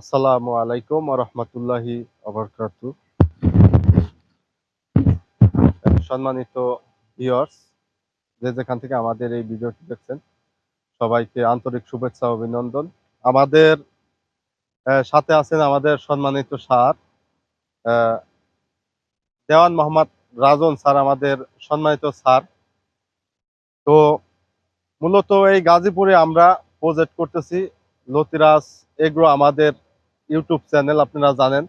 আসসালামু আলাইকুম রহমতুল্লাহি অবরকাতু সম্মানিত ভিউয়ার্স যে যেখান থেকে আমাদের এই ভিডিওটি দেখছেন, সবাইকে আন্তরিক শুভেচ্ছা অভিনন্দন। আমাদের সাথে আছেন আমাদের সম্মানিত স্যার দেওয়ান মোহাম্মদ রাজন স্যার, আমাদের সম্মানিত স্যার। তো মূলত এই গাজীপুরে আমরা প্রজেক্ট করতেছি লতিরাজ এগ্রো, আমাদের ইউটিউব চ্যানেল আপনারা জানেন।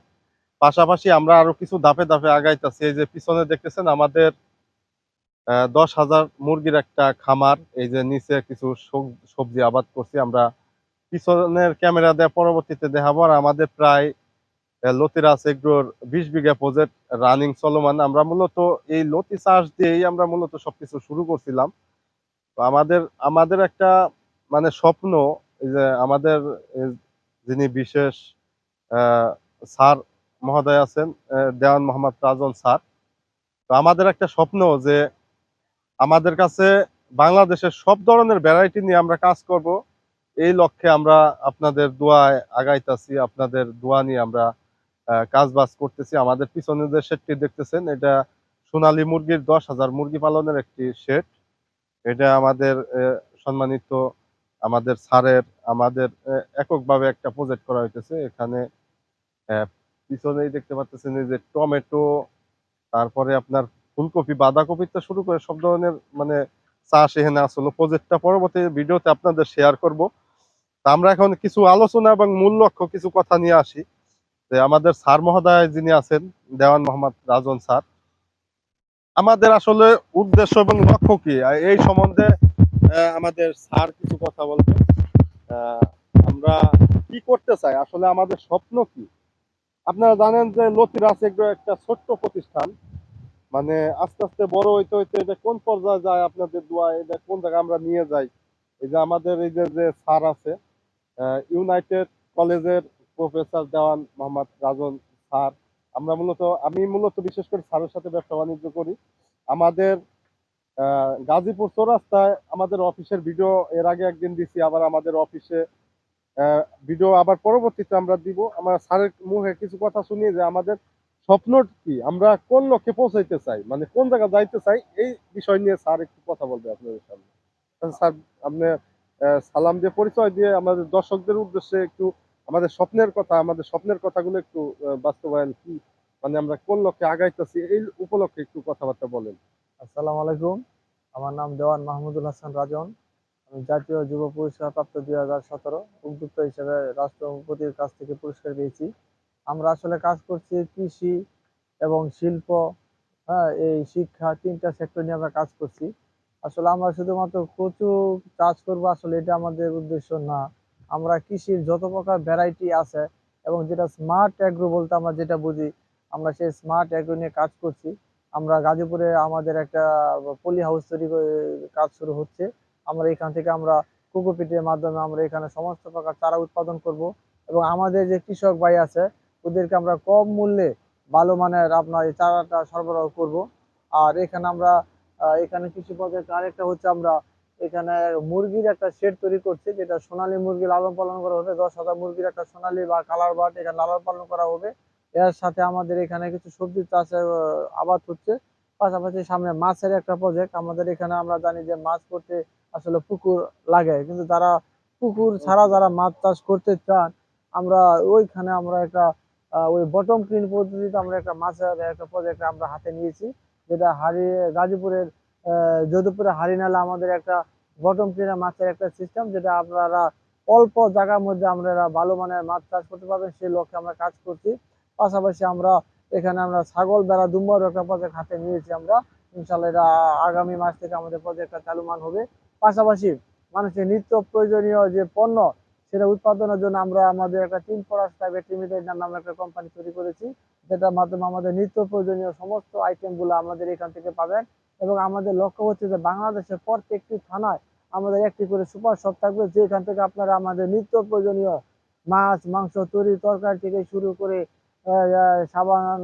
পাশাপাশি আমরা আরও কিছু ধাপে ধাপে আগাইতেছি। এই যে পিছনে দেখতেছেন আমাদের দশ হাজার মুরগির একটা খামার। এই যে নিচে কিছু সব- সবজি আবাদ করছি আমরা। পিছনের ক্যামেরা দিয়ে পরবর্তীতে দেখাবো। আর আমাদের প্রায় আহ, লতিরাজ এগ্রোর বিশ বিঘা প্রজেক্ট রানিং চলমান। আমরা মূলত এই লতি চাষ দিয়েই আমরা মূলত সবকিছু শুরু করছিলাম। আমাদের আমাদের একটা মানে স্বপ্ন যে আমাদের যিনি বিশেষ স্যার মহোদয় আছেন দেওয়ান মোহাম্মদ রাজন স্যার। তো আমাদের একটা স্বপ্ন যে আমাদের কাছে বাংলাদেশের সব ধরনের ভ্যারাইটি নিয়ে আমরা কাজ করব। এই লক্ষ্যে আমরা আপনাদের দোয়ায় আগাইতাছি, আপনাদের দোয়া নিয়ে আমরা কাজ বাজ করতেছি। আমাদের পিছনে যে শেডটি দেখতেছেন, এটা সোনালী মুরগির দশ হাজার মুরগি পালনের একটি শেড এটা আমাদের সম্মানিত আমাদের স্যারের, আমাদের এককভাবে একটা প্রজেক্ট করা হইতেছে। এখানে পিছনেই দেখতে পাচ্ছেন যে টমেটো তারপরে আপনার ফুলকপি বাঁধাকপি তো শুরু করে সব ধরনের মানে চাষ এখানে আসলো প্রজেক্টটা পরবর্তী ভিডিওতে আপনাদের শেয়ার করব। তা আমরা এখন কিছু আলোচনা এবং মূল লক্ষ্য কিছু কথা নিয়ে আসি। যে আমাদের স্যার মহোদয় যিনি আছেন দেওয়ান মোহাম্মদ রাজন স্যার আমাদের আসলে উদ্দেশ্য এবং লক্ষ্য কি? এই সম্বন্ধে আমাদের স্যার কিছু কথা বলবেন। আহ, আমরা কি করতে চাই? আসলে আমাদের স্বপ্ন কি? আপনারা জানেন যে লতিরাজ এগ্রো একটা ছোট্ট প্রতিষ্ঠান। মানে আস্তে আস্তে বড় হইতে হইতে এটা কোন পর্যায়ে যায় আপনাদের দোয়া এটা কোন জায়গায় আমরা নিয়ে যাই? এই যে আমাদের এই যে যে স্যার আছে ইউনাইটেড কলেজের প্রফেসর দেওয়ান মোহাম্মদ রাজন স্যার। আমরা মূলত, আমি মূলত বিশেষ করে স্যারের সাথে ব্যবসা বাণিজ্য করি। আমাদের গাজীপুর চৌরাস্তায় আমাদের অফিসের ভিডিও এর আগে একদিন দিছি, আবার আমাদের অফিসে ভিডিও আবার পরবর্তীতে আমরা দিব। আমরা স্যারের মুখে কিছু কথা শুনিয়ে যে আমাদের স্বপ্ন কি? আমরা কোন লক্ষ্যে পৌঁছাইতে চাই? মানে কোন জায়গায় যাইতে চাই? এই বিষয় নিয়ে স্যার একটু কথা বলবে আপনাদের সামনে। আচ্ছা, স্যার আপনি সালাম দিয়ে পরিচয় দিয়ে আমাদের দর্শকদের উদ্দেশ্যে একটু আমাদের স্বপ্নের কথা আমাদের স্বপ্নের কথাগুলো একটু বাস্তবায়ন কি? মানে আমরা কোন লক্ষ্যে আগাইতেছি? এই উপলক্ষে একটু কথাবার্তা বলেন। আসসালামু আলাইকুম। আমার নাম দেওয়ান মাহমুদুল হাসান রাজন। জাতীয় যুব পুরস্কার প্রাপ্ত দুই হাজার সতেরো উদ্যোক্তা হিসেবে রাষ্ট্রপতির কাছ থেকে পুরস্কার পেয়েছি। আমরা আসলে কাজ করছি কৃষি এবং শিল্প হ্যাঁ এই শিক্ষা তিনটা সেক্টর নিয়ে আমরা কাজ করছি। আসলে আমরা শুধুমাত্র কচু চাষ করব আসলে এটা আমাদের উদ্দেশ্য না। আমরা কৃষির যত প্রকার ভ্যারাইটি আছে এবং যেটা স্মার্ট অ্যাগ্রো বলতে আমরা যেটা বুঝি, আমরা সেই স্মার্ট অ্যাগ্রো নিয়ে কাজ করছি। আমরা গাজীপুরে আমাদের একটা পলি হাউস তৈরি করে- কাজ শুরু হচ্ছে। আমরা এখান থেকে আমরা কোকোপিটের মাধ্যমে আমরা এখানে সমস্ত প্রকার চারা উৎপাদন করব এবং আমাদের যে কৃষক ভাই আছে, ওদেরকে আমরা কম মূল্যে ভালো মানের আপনার এই চারাটা সরবরাহ করব। আর এখানে আমরা এখানে কৃষি প্রজেক্ট আরেকটা হচ্ছে আমরা এখানে মুরগির একটা শেড তৈরি করছি, যেটা সোনালী মুরগি লালন পালন করা হবে, দশ হাজার মুরগির একটা সোনালী বা কালার বাট এখানে লালন পালন করা হবে। এর সাথে আমাদের এখানে কিছু সবজি চাষের আবাদ হচ্ছে। পাশাপাশি সামনে মাছের একটা প্রজেক্ট আমাদের এখানে আমরা জানি যে মাছ করতে আসলে পুকুর লাগে। কিন্তু যারা পুকুর ছাড়া যারা মাছ চাষ করতে চান আমরা ওইখানে আমরা একটা ওই বটম ক্লিন পদ্ধতিতে আমরা একটা মাছের একটা প্রজেক্ট আমরা হাতে নিয়েছি যেটা হারি গাজীপুরের আহ, যদুপুরে হারিনালা আমাদের একটা বটম ক্লিনার মাছের একটা সিস্টেম যেটা আপনারা অল্প জায়গার মধ্যে আমরা ভালো মানের মাছ চাষ করতে পারবেন সেই লক্ষ্যে আমরা কাজ করছি। পাশাপাশি আমরা এখানে আমরা ছাগল বেড়া দুম্বার একটা প্রজেক্ট হাতে নিয়েছি আমরা। ইনশাল্লাহ এটা আগামী মাস থেকে আমাদের প্রজেক্টটা চালুমান হবে। পাশাপাশি মানুষের নিত্য প্রয়োজনীয় যে পণ্য, সেটা উৎপাদনের জন্য আমরা আমাদের একটা টিম ফরাস প্রাইভেট লিমিটেড নামে একটা কোম্পানি তৈরি করেছি। যেটার মাধ্যমে আমাদের নিত্য প্রয়োজনীয় সমস্ত আইটেমগুলো আমাদের এখান থেকে পাবেন এবং আমাদের লক্ষ্য হচ্ছে যে বাংলাদেশের প্রত্যেকটি থানায় আমাদের একটি করে সুপার শপ থাকবে, যেখান থেকে আপনারা আমাদের নিত্য প্রয়োজনীয় মাছ, মাংস, তরি, তরকারি থেকে শুরু করে সাবান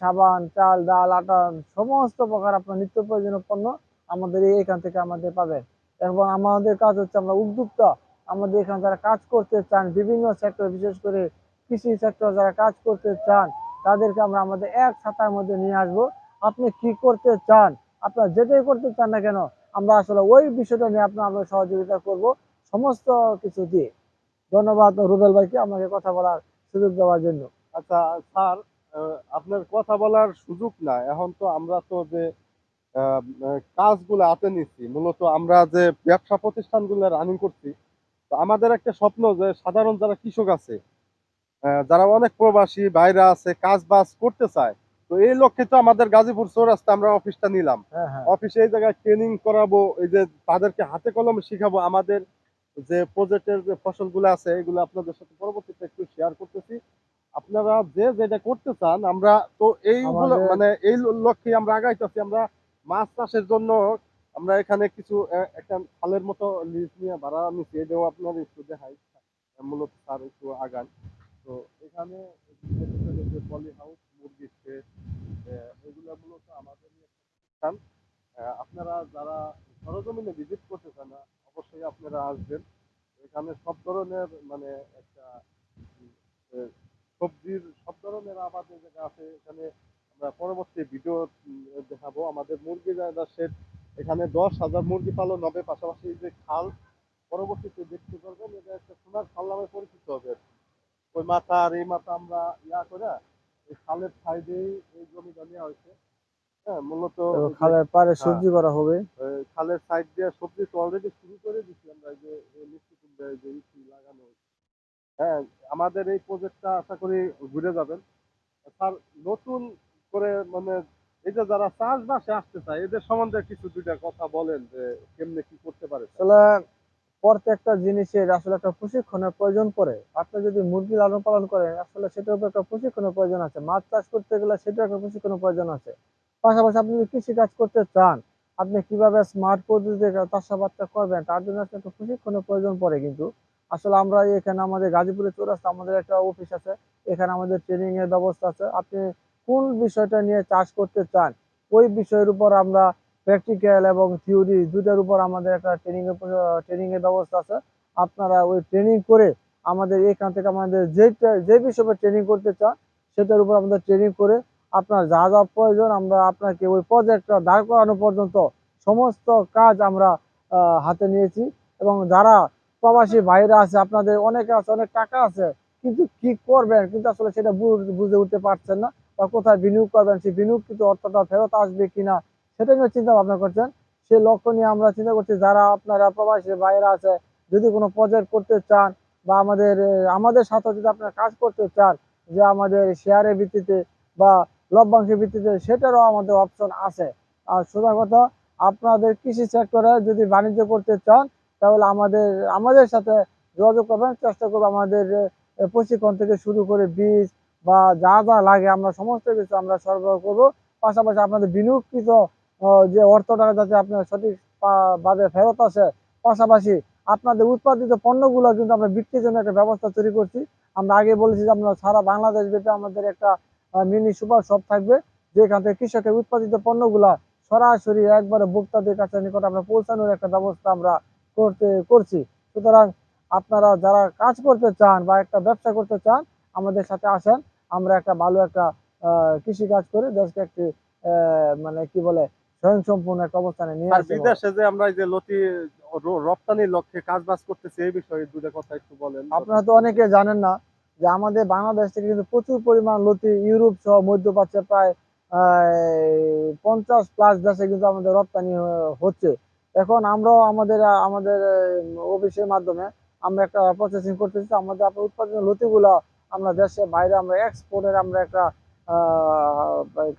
সাবান, চাল, ডাল আটা সমস্ত প্রকার আপনার নিত্য প্রয়োজনীয় পণ্য আমাদের এখান থেকে আমাদের পাবেন। এবং আমাদের কাজ হচ্ছে আমরা উদ্যোক্তা। আমাদের এখানে যারা কাজ করতে চান, বিভিন্ন সেক্টর বিশেষ করে কৃষি সেক্টর যারা কাজ করতে চান, তাদেরকে আমরা আমাদের এক ছাতার মধ্যে নিয়ে আসব। আপনি কি করতে চান, আপনার যেটাই করতে চান না কেন, আমরা আসলে ওই বিষয়টা নিয়ে আপনার আমরা সহযোগিতা করব সমস্ত কিছু দিয়ে। ধন্যবাদ রুবেল ভাইকে আমাকে কথা বলার সুযোগ দেওয়ার জন্য। আচ্ছা স্যার আপনার কথা বলার সুযোগ না এখন তো আমরা তো যে কাজগুলো হাতে নিচ্ছি মূলত আমরা যে ব্যবসা প্রতিষ্ঠানগুলো রানিং করছি তো আমাদের একটা স্বপ্ন যে সাধারণ যারা কৃষক আছে যারা অনেক প্রবাসী বাইরে আছে কাজ বাজ করতে চায় তো এই লক্ষ্যে তো আমাদের গাজীপুর চৌরাস্তা আমরা অফিসটা নিলাম। হ্যাঁ হ্যাঁ। অফিসে এই জায়গায় ট্রেনিং করাবো এই যে তাদেরকে হাতে কলমে শিখাবো আমাদের যে প্রজেক্টের যে ফসলগুলো আছে এগুলো আপনাদের সাথে পরবর্তীতে একটু শেয়ার করতেছি। আপনারা যে যেটা করতে চান আমরা তো এইগুলো আমাদের- মানে এই লক্ষ্যে আমরা আগাইতেছি আমরা মাছ চাষের জন্য আমরা এখানে কিছু একটা খালের মতো লিজ নিয়ে ভাড়া নিচ্ছি এটাও আপনার একটু দেখাই। মূলত স্যার একটু আগান। তো এখানে পলি হাউস মুরগির শেড এগুলো মূলত আমাদের আহ, আপনারা যারা সরজমিনে ভিজিট করতে চান অবশ্যই আপনারা আসবেন। এখানে সব ধরনের মানে একটা সবজির সব ধরনের আমাদের জায়গা আছে। এখানে আমরা পরবর্তী ভিডিও দেখাবো। আমাদের মুরগি সেট এখানে দশ হাজার মুরগি পালন হবে পাশাপাশি যে খাল পরবর্তীতে দেখতে পারবেন এটা একটা সোনার খাল নামে পরিচিত হবে। ওই মাথা আর এই মাথা আমরা ইয়া করে এই খালের সাইডেই এই জমিটা নেওয়া হয়েছে। হ্যাঁ মূলত খালের পাড়ে সবজি করা হবে। খালের সাইড দিয়ে সবজি তো অলরেডি শুরু করে দিচ্ছি আমরা এই যে মিষ্টি কুমড়া যে ইটি লাগানো হয়েছে। হ্যাঁ আমাদের এই প্রজেক্টটা আশা করি ঘুরে যাবেন। স্যার নতুন করে মানে এই যে যারা চাষবাসে আসতে চায়, এদের সম্বন্ধে কিছু দুইটা কথা বলেন যে কেমনে কি করতে পারে। আসলে প্রত্যেকটা জিনিসের আসলে একটা প্রশিক্ষণের প্রয়োজন পড়ে। আপনি যদি মুরগি লালন পালন করেন, আসলে সেটার উপর একটা প্রশিক্ষণের প্রয়োজন আছে। মাছ চাষ করতে গেলে সেটার একটা প্রশিক্ষণের প্রয়োজন আছে। পাশাপাশি আপনি যদি কৃষি কাজ করতে চান, আপনি কীভাবে স্মার্ট পদ্ধতিতে চাষাবাদটা করবেন, তার জন্য আসলে একটা প্রশিক্ষণের প্রয়োজন পড়ে কিন্তু। আসলে আমরা এখানে আমাদের গাজীপুরে চৌরাস্তা, আমাদের একটা অফিস আছে। এখানে আমাদের ট্রেনিং এর ব্যবস্থা আছে। আপনি কোন বিষয়টা নিয়ে চাষ করতে চান, ওই বিষয়ের উপর আমরা প্র্যাকটিক্যাল এবং থিওরি দুটার উপর আমাদের একটা ট্রেনিং ট্রেনিংয়ের ব্যবস্থা আছে। আপনারা ওই ট্রেনিং করে আমাদের এখান থেকে আমাদের যেটা যে বিষয়ে ট্রেনিং করতে চান, সেটার উপর আমাদের ট্রেনিং করে আপনার যা যা প্রয়োজন আমরা আপনাকে ওই প্রজেক্টটা দাঁড় করানো পর্যন্ত সমস্ত কাজ আমরা হাতে নিয়েছি। এবং যারা প্রবাসী বাইরে আছে, আপনাদের অনেকে আছে, অনেক টাকা আছে, কিন্তু কি করবেন? কিন্তু আসলে সেটা বুঝে উঠতে পারছেন না। বা কোথায় বিনিয়োগ করবেন সেই বিনিয়োগকৃত অর্থটা ফেরত আসবে কিনা, সেটা নিয়ে চিন্তা ভাবনা করছেন। সেই লক্ষ্য নিয়ে আমরা চিন্তা করছি, যারা আপনারা প্রবাসী বাইরে আছে, যদি কোনো প্রজেক্ট করতে চান বা আমাদের আমাদের সাথে যদি আপনারা কাজ করতে চান, যে আমাদের শেয়ারের ভিত্তিতে বা লভ্যাংশের ভিত্তিতে, সেটারও আমাদের অপশন আছে। আর সোজা কথা, আপনাদের কৃষি সেক্টরে যদি বাণিজ্য করতে চান, তাহলে আমাদের আমাদের সাথে যোগাযোগ করবেন, চেষ্টা করব আমাদের প্রশিক্ষণ থেকে শুরু করে বীজ বা যা যা লাগে আমরা সমস্ত কিছু আমরা সরবরাহ করব। পাশাপাশি আপনাদের বিনিয়োগকৃত যে অর্থটা যাতে আপনার সঠিক ভাবে ফেরত আসে, পাশাপাশি আপনাদের উৎপাদিত পণ্যগুলো কিন্তু আমরা বিক্রির জন্য একটা ব্যবস্থা তৈরি করছি। আমরা আগে বলেছি যে আমরা সারা বাংলাদেশ ব্যাপী আমাদের একটা মিনি সুপার শপ থাকবে, যেখান থেকে কৃষকের উৎপাদিত পণ্যগুলা সরাসরি একবারে ভোক্তাদের কাছে নিকট আমরা পৌঁছানোর একটা ব্যবস্থা আমরা করতে, করছি। সুতরাং আপনারা যারা কাজ করতে চান বা একটা ব্যবসা করতে চান, আমাদের সাথে আসেন। আমরা একটা ভালো একটা কৃষি কাজ করে দেশকে একটি মানে কি বলে স্বয়ংসম্পূর্ণ একটা অবস্থানে নিয়ে বিদেশে যে আমরা যে লতি রপ্তানির লক্ষ্যে কাজ বাজ করতেছি এই বিষয়ে দুইটা কথা একটু বলেন। আপনারা তো অনেকে জানেন না যে আমাদের বাংলাদেশ থেকে কিন্তু প্রচুর পরিমাণ লতি ইউরোপ সহ মধ্যপ্রাচ্যে প্রায় পঞ্চাশ প্লাস দেশে কিন্তু আমাদের রপ্তানি হচ্ছে। এখন আমরাও আমাদের আমাদের অফিসের মাধ্যমে আমরা একটা প্রসেসিং করতেছি আমাদের আপনার উৎপাদিত লতিগুলো আমরা দেশে বাইরে আমরা এক্সপোর্টের আমরা একটা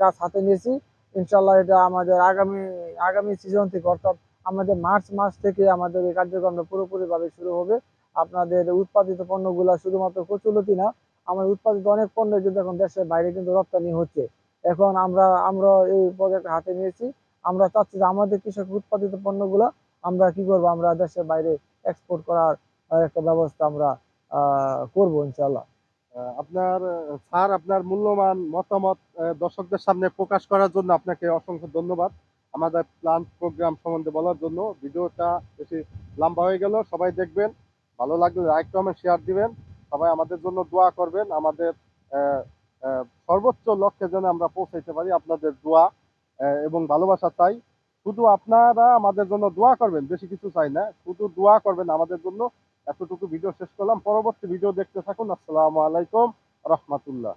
কাজ হাতে নিয়েছি। ইনশাল্লাহ এটা আমাদের আগামী আগামী সিজন থেকে অর্থাৎ আমাদের মার্চ মাস থেকে আমাদের এই কার্যক্রমটা পুরোপুরিভাবে শুরু হবে। আপনাদের উৎপাদিত পণ্যগুলো শুধুমাত্র প্রচলতি না আমার উৎপাদিত অনেক পণ্য কিন্তু এখন দেশের বাইরে কিন্তু রপ্তানি হচ্ছে। এখন আমরা আমরা এই প্রজেক্ট হাতে নিয়েছি। আমরা চাচ্ছি যে আমাদের কৃষক উৎপাদিত পণ্যগুলো আমরা কি করব? আমরা দেশের বাইরে এক্সপোর্ট করার একটা ব্যবস্থা আমরা করব ইনশাল্লাহ আপনার স্যার, আপনার মূল্যবান মতামত দর্শকদের সামনে প্রকাশ করার জন্য আপনাকে অসংখ্য ধন্যবাদ আমাদের প্ল্যান প্রোগ্রাম সম্বন্ধে বলার জন্য। ভিডিওটা বেশি লম্বা হয়ে গেল, সবাই দেখবেন। ভালো লাগলে লাইক, কমেন্ট শেয়ার দিবেন। সবাই আমাদের জন্য দোয়া করবেন। আমাদের সর্বোচ্চ লক্ষ্যে যেন আমরা পৌঁছাইতে পারি আপনাদের দোয়া এবং ভালোবাসা চাই। শুধু আপনারা আমাদের জন্য দোয়া করবেন, বেশি কিছু চাই না। শুধু দোয়া করবেন আমাদের জন্য। এতটুকু ভিডিও শেষ করলাম। পরবর্তী ভিডিও দেখতে থাকুন। আসসালামু আলাইকুম রহমতুল্লাহ।